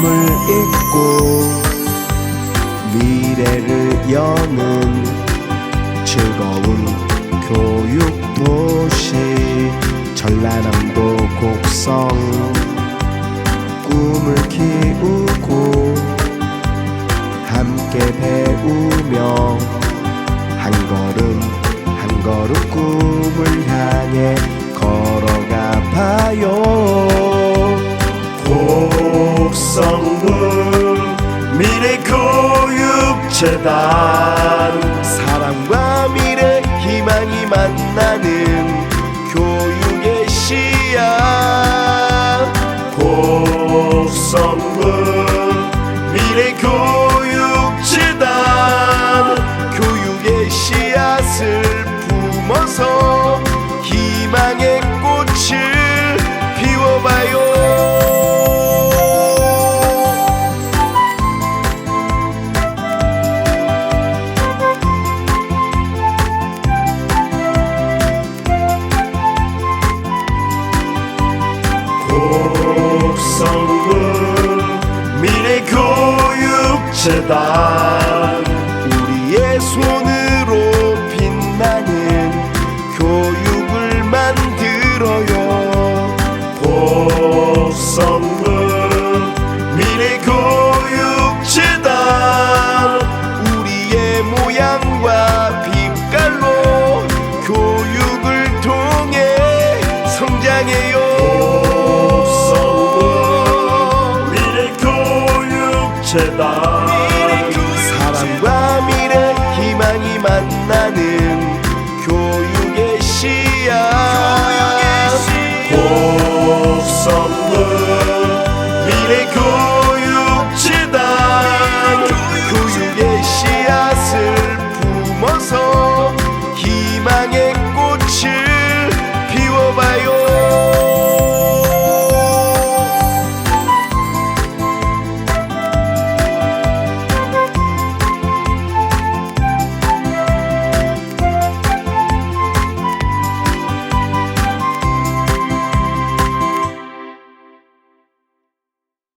사람을 잇고 미래를 여는 즐거운 교육 도시 전라남도 곡성 꿈을 키우 미래교육재단 사랑과 미래 희망이 만나는 교육의 씨앗 곡성군 미래 교육재단 교육의 씨앗을 품어서 성군 미래교육재단. 우리의 손으로 빛나는 교육을 만들어요. 곡성 bahçede